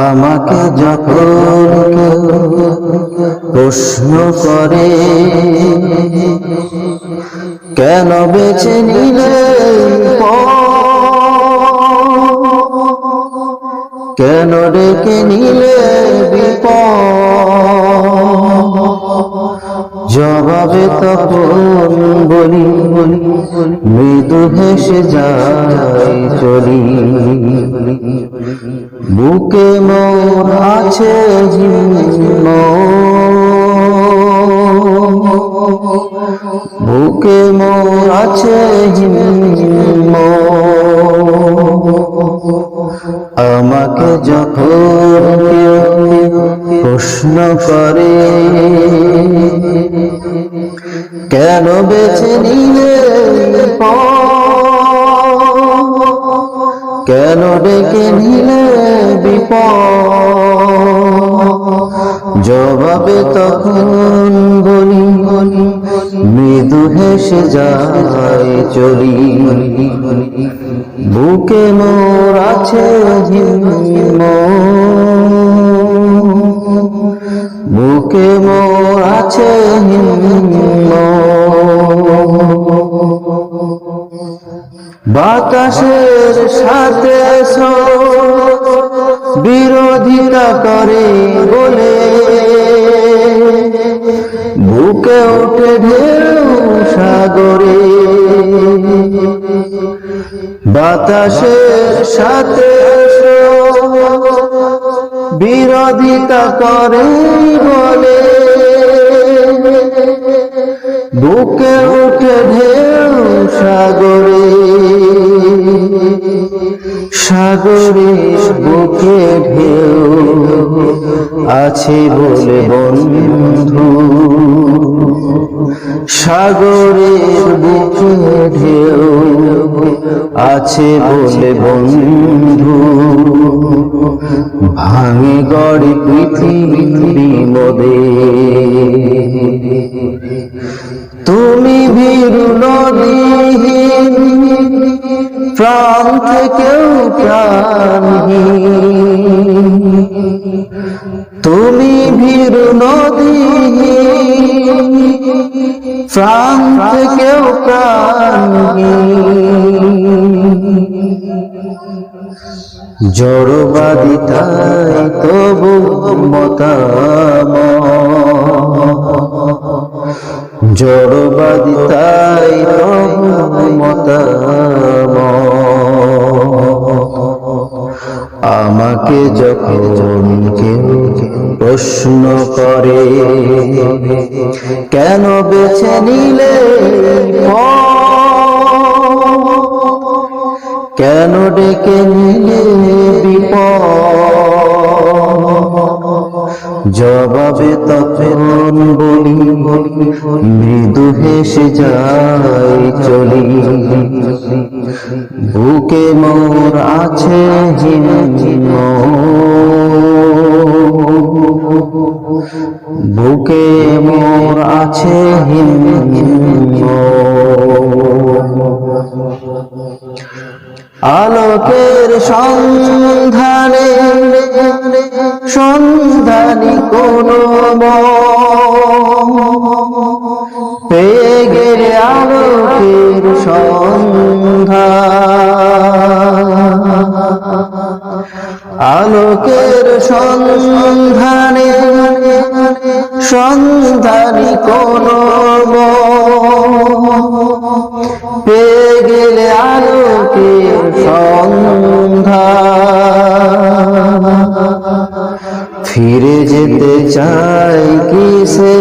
আমাকে যখন প্রশ্ন করে কেন বেছে নিলে কেন ডেকে নিলে বিপদ? জবাবে তখন বলি, মৃদু হেসে যায় চলি। বুকে মোর আছে বুকে মোর আছে আমাকে যখন প্রশ্ন করে কেন বেছে নিলে? কেন ডেকে নিলে বিপদ? জবাবে তখন বলি, মৃদু হেসে যায় চলি। বুকে মোর আছে বুকে মোর আছে হিম বাতাসের সাথে বিরোধিতা করে বলে। বুকে ওঠে ঢেউ সাগরে। বাতাসের সাথে বিরোধিতা করে বলে। বুকে উঠে ঢেউ সাগরে। সাগরে বুকে ঢেউ আছে বলে বন্ধু। সাগরের বুকে ঢেউ আছে বলে বন্ধু। ভাঙে গড়ে পৃথিবী মোদে থেকেও তুমি ভীরু নদীহীন প্রাণ থেকেও প্রাণহীন। জড়বাদী তাই তবু মতাম জড়বাদী তাই আমাকে যখন কেউ প্রশ্ন করে, কেন বেছে নিলে কেন ডেকে নিলে বিপদ? জবাবে তখন বলি, মৃদু হেসে যাই চলি। বুকে মোর আছে বুকে মোর আছে আলোকের সন্ধানে সন্ধানী কোন পেয়ে গেলে আলোকের সন্ধান। সন্ধানে সন্ধানী কোন পেয়ে গেলে আলোকের সন্ধান। ফিরে যেতে চাই কিসে?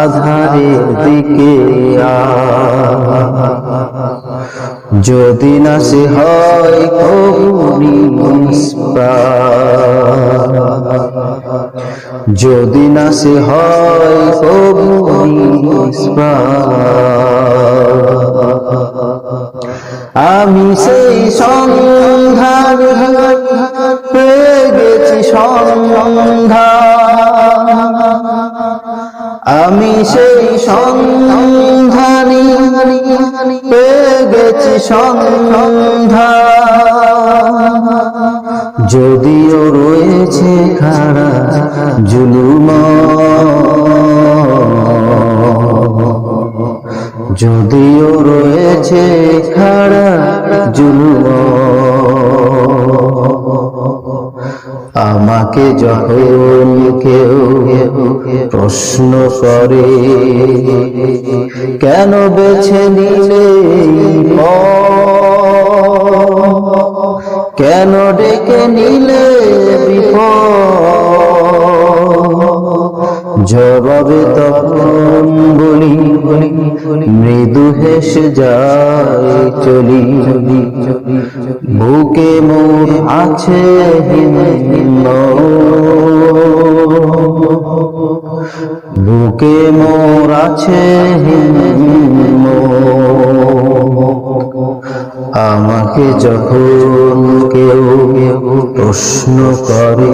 আধারের দিকে আ যদি না সে হয় যদি না সে হয় আমি সেই সন্ধান পেয়ে গেছি সন্ধান। আমি সেই সন্ধানী পেয়ে যদিও রয়েছে খাড়া জুলুম। যদিও রয়েছে খাড়া জুলুম। আমাকে যখন কেউ প্রশ্ন করে কেন বেছে নিলে কেন ডেকে নিলে বিপদ? জবাবে তখন বলি, মৃদু হেসে যায় চলি। বুকে মোর আছে বুকে মোর আছে আমাকে যখন কেউ প্রশ্ন করে